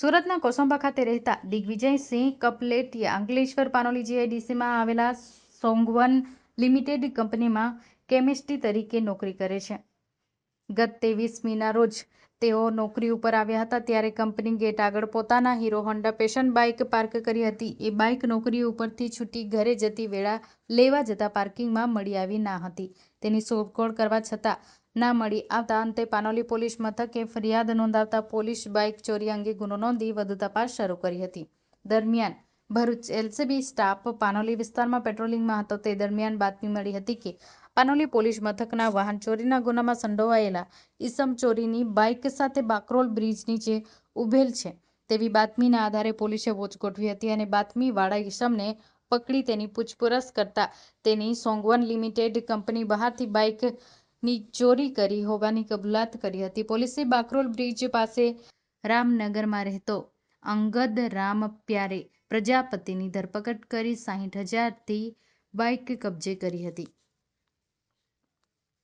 સુરતના કોસંબા ખાતે રહેતા દિગ્વિજયસિંહ કપલેટિયા અંકલેશ્વર પાનોલી જીઆઈડીસીમાં આવેલા સોંગવન લિમિટેડ કંપનીમાં કેમિસ્ટ્રી તરીકે નોકરી કરે છે. ગત ત્રેવીસ મીના રોજ તેઓ નોકરી ઉપર આવ્યા હતા ત્યારે કંપની ગેટ આગળ પોતાના Hero Honda Passion bike park કરી હતી. એ બાઇક નોકરી ઉપરથી છૂટી ઘરે જતી વેળા લેવા જતા પાર્કિંગમાં મળી આવી ના હતી. તેની શોધખોળ કરવા છતાં ના મળી આવતા અંતે પાનોલી પોલીસ મથકે ફરિયાદ નોંધાવતા પોલીસ બાઇક ચોરી અંગે ગુનો નોંધી વધુ તપાસ શરૂ કરી હતી. દરમિયાન ભરૂચ એલસીબી સ્ટાફ પાનોલી વિસ્તારમાં પેટ્રોલિંગમાં હતો. તે દરમિયાન બાતમી મળી હતી કે પાનોલી પોલીસ મથકના વાહન ચોરીના ગુનામાં સંડોવાયેલા ઈસમ ચોરીની બાઇક સાથે બાકરોલ બ્રિજ નીચે ઉભેલ છે. તેવી બાતમીના આધારે પોલીસે વોચ ગોઠવી હતી અને બાતમીવાળા ઈસમને પકડી તેની પૂછપરછ કરતા તેની સોંગવન લિમિટેડ કંપની બહારથી બાઇકની ચોરી કરી હોવાની કબૂલાત કરી હતી. પોલીસે બાકરોલ બ્રિજ પાસે રામનગરમાં રહેતો અંગદ રામ પ્યારે પ્રજાપતિની ધરપકડ કરી સાહીઠ હજારથી બાઇક કબજે કરી હતી.